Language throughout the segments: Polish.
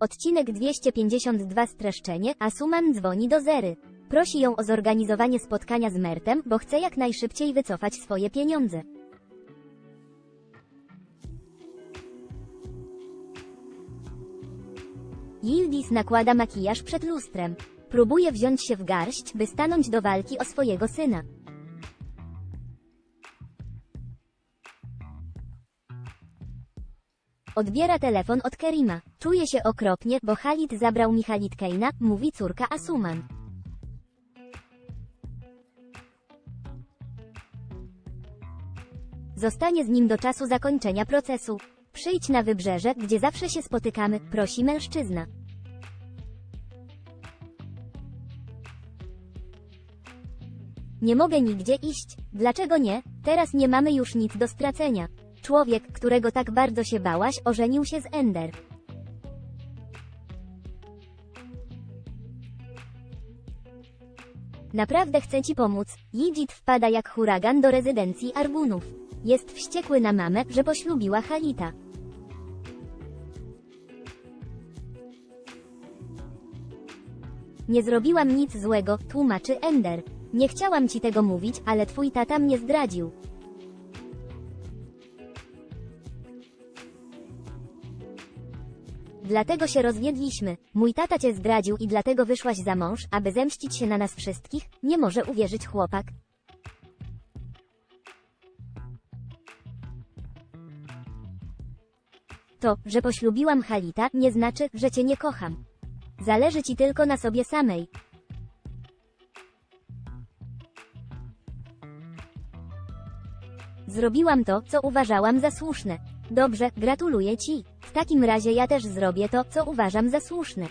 Odcinek 252 streszczenie, a Suman dzwoni do Zery. Prosi ją o zorganizowanie spotkania z Mertem, bo chce jak najszybciej wycofać swoje pieniądze. Yildiz nakłada makijaż przed lustrem. Próbuje wziąć się w garść, by stanąć do walki o swojego syna. Odbiera telefon od Kerima. Czuje się okropnie, bo Khalid zabrał mi Khalid Keina, mówi córka Asuman. Zostanie z nim do czasu zakończenia procesu. Przyjdź na wybrzeże, gdzie zawsze się spotykamy, prosi mężczyzna. Nie mogę nigdzie iść. Dlaczego nie? Teraz nie mamy już nic do stracenia. Człowiek, którego tak bardzo się bałaś, ożenił się z Ender. Naprawdę chcę ci pomóc. Yijit wpada jak huragan do rezydencji Arbunów. Jest wściekły na mamę, że poślubiła Halita. Nie zrobiłam nic złego, tłumaczy Ender. Nie chciałam ci tego mówić, ale twój tata mnie zdradził. Dlatego się rozwiedliśmy. Mój tata cię zdradził i dlatego wyszłaś za mąż, aby zemścić się na nas wszystkich? Nie może uwierzyć chłopak. To, że poślubiłam Halita, nie znaczy, że cię nie kocham. Zależy ci tylko na sobie samej. Zrobiłam to, co uważałam za słuszne. Dobrze, gratuluję ci. W takim razie ja też zrobię to, co uważam za słuszne.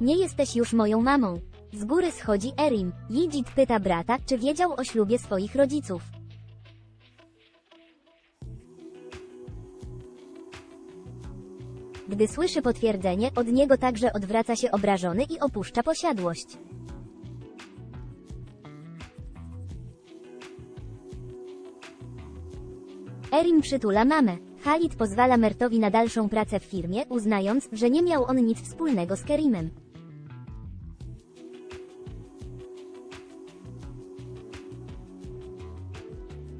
Nie jesteś już moją mamą. Z góry schodzi Erim. Yijit pyta brata, czy wiedział o ślubie swoich rodziców. Gdy słyszy potwierdzenie, od niego także odwraca się obrażony i opuszcza posiadłość. Erin przytula mamę. Khalid pozwala Mertowi na dalszą pracę w firmie, uznając, że nie miał on nic wspólnego z Kerimem.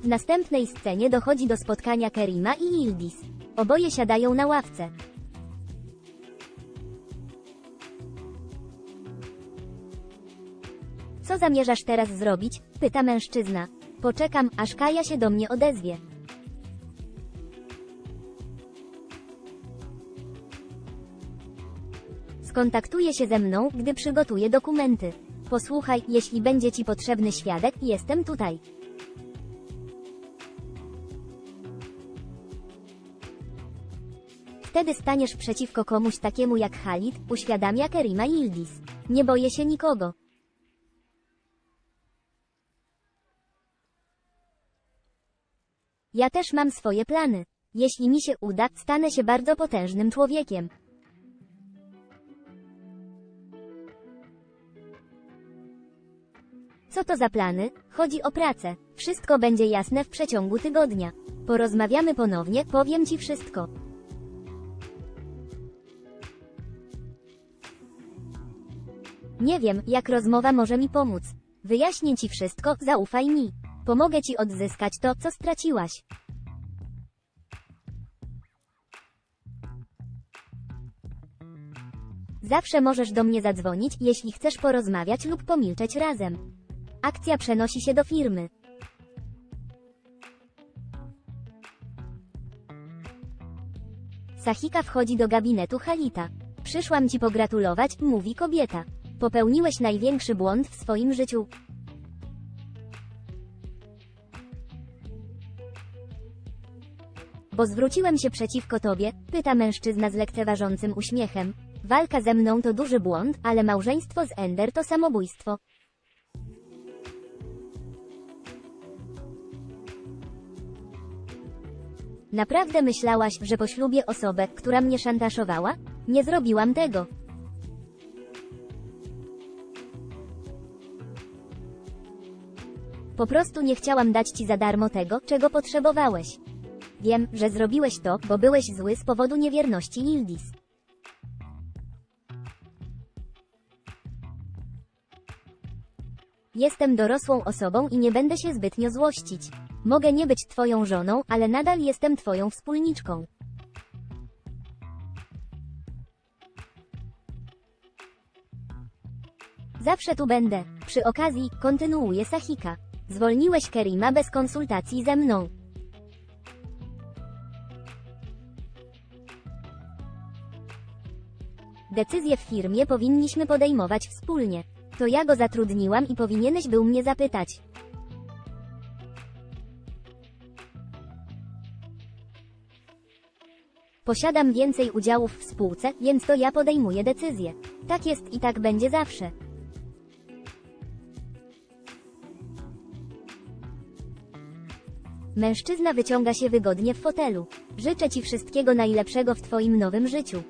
W następnej scenie dochodzi do spotkania Kerima i Yildiz. Oboje siadają na ławce. Co zamierzasz teraz zrobić? Pyta mężczyzna. Poczekam, aż Kaja się do mnie odezwie. Skontaktuje się ze mną, gdy przygotuje dokumenty. Posłuchaj, jeśli będzie ci potrzebny świadek, jestem tutaj. Wtedy staniesz przeciwko komuś takiemu jak Halid, uświadamia Kerima Yildiz. Nie boję się nikogo. Ja też mam swoje plany. Jeśli mi się uda, stanę się bardzo potężnym człowiekiem. Co to za plany? Chodzi o pracę. Wszystko będzie jasne w przeciągu tygodnia. Porozmawiamy ponownie, powiem ci wszystko. Nie wiem, jak rozmowa może mi pomóc. Wyjaśnię ci wszystko, zaufaj mi. Pomogę ci odzyskać to, co straciłaś. Zawsze możesz do mnie zadzwonić, jeśli chcesz porozmawiać lub pomilczeć razem. Akcja przenosi się do firmy. Sahika wchodzi do gabinetu Halita. Przyszłam ci pogratulować, mówi kobieta. Popełniłeś największy błąd w swoim życiu. Bo zwróciłem się przeciwko tobie, pyta mężczyzna z lekceważącym uśmiechem. Walka ze mną to duży błąd, ale małżeństwo z Ender to samobójstwo. Naprawdę myślałaś, że poślubię osobę, która mnie szantażowała? Nie zrobiłam tego. Po prostu nie chciałam dać ci za darmo tego, czego potrzebowałeś. Wiem, że zrobiłeś to, bo byłeś zły z powodu niewierności Yildiz. Jestem dorosłą osobą i nie będę się zbytnio złościć. Mogę nie być twoją żoną, ale nadal jestem twoją wspólniczką. Zawsze tu będę. Przy okazji, kontynuuje Sahika. Zwolniłeś Kerima bez konsultacji ze mną. Decyzje w firmie powinniśmy podejmować wspólnie. To ja go zatrudniłam i powinieneś był mnie zapytać. Posiadam więcej udziałów w spółce, więc to ja podejmuję decyzje. Tak jest i tak będzie zawsze. Mężczyzna wyciąga się wygodnie w fotelu. Życzę Ci wszystkiego najlepszego w Twoim nowym życiu.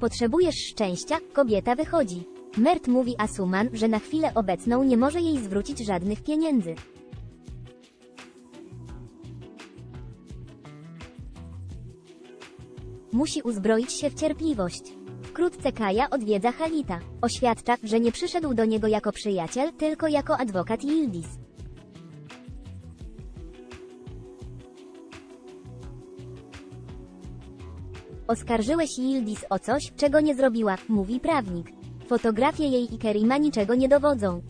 Potrzebujesz szczęścia, kobieta wychodzi. Mert mówi Asuman, że na chwilę obecną nie może jej zwrócić żadnych pieniędzy. Musi uzbroić się w cierpliwość. Wkrótce Kaja odwiedza Halita. Oświadcza, że nie przyszedł do niego jako przyjaciel, tylko jako adwokat Yildiz. Oskarżyłeś Yildiz o coś, czego nie zrobiła, mówi prawnik. Fotografie jej i Kerima niczego nie dowodzą.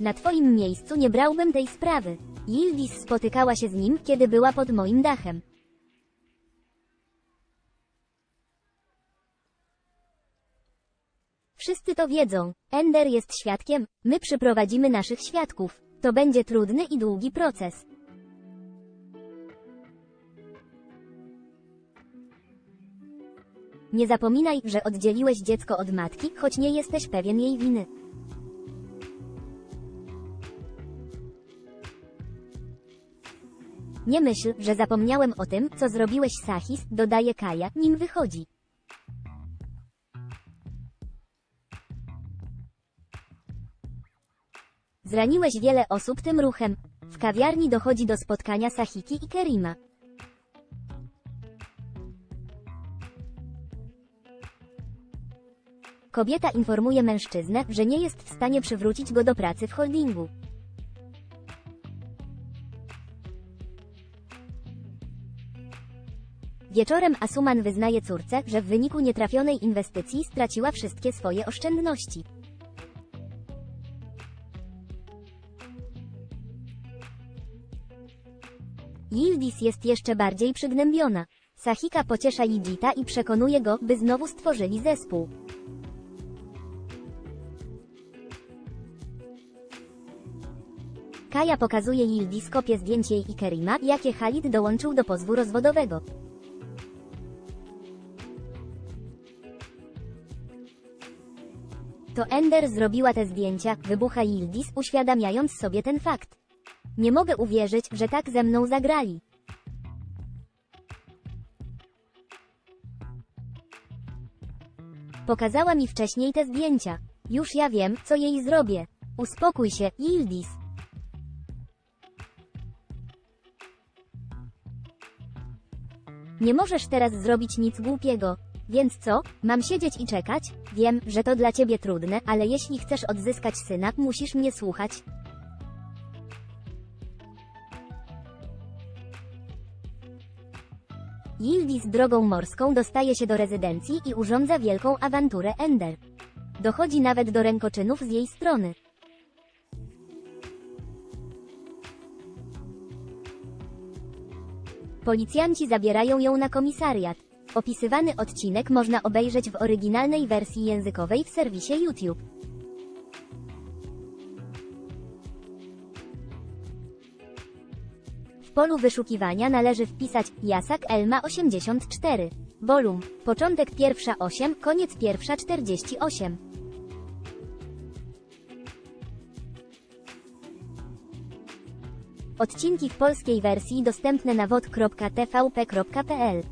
Na twoim miejscu nie brałbym tej sprawy. Yildiz spotykała się z nim, kiedy była pod moim dachem. Wszyscy to wiedzą. Ender jest świadkiem, my przyprowadzimy naszych świadków. To będzie trudny i długi proces. Nie zapominaj, że oddzieliłeś dziecko od matki, choć nie jesteś pewien jej winy. Nie myśl, że zapomniałem o tym, co zrobiłeś Sahis, dodaje Kaja, nim wychodzi. Zraniłeś wiele osób tym ruchem. W kawiarni dochodzi do spotkania Sahiki i Kerima. Kobieta informuje mężczyznę, że nie jest w stanie przywrócić go do pracy w holdingu. Wieczorem Asuman wyznaje córce, że w wyniku nietrafionej inwestycji straciła wszystkie swoje oszczędności. Yildiz jest jeszcze bardziej przygnębiona. Sahika pociesza Yidita i przekonuje go, by znowu stworzyli zespół. Kaja pokazuje Yildiz kopię zdjęć jej i Kerima, jakie Khalid dołączył do pozwu rozwodowego. Ender zrobiła te zdjęcia, wybucha Yildiz, uświadamiając sobie ten fakt. Nie mogę uwierzyć, że tak ze mną zagrali. Pokazała mi wcześniej te zdjęcia. Już ja wiem, co jej zrobię. Uspokój się, Yildiz. Nie możesz teraz zrobić nic głupiego. Więc co? Mam siedzieć i czekać? Wiem, że to dla ciebie trudne, ale jeśli chcesz odzyskać syna, musisz mnie słuchać. Yildiz drogą morską dostaje się do rezydencji i urządza wielką awanturę Ender. Dochodzi nawet do rękoczynów z jej strony. Policjanci zabierają ją na komisariat. Opisywany odcinek można obejrzeć w oryginalnej wersji językowej w serwisie YouTube. W polu wyszukiwania należy wpisać Jasak Elma 84. Bolum. Początek pierwsza 8, koniec pierwsza 48. Odcinki w polskiej wersji dostępne na wod.tvp.pl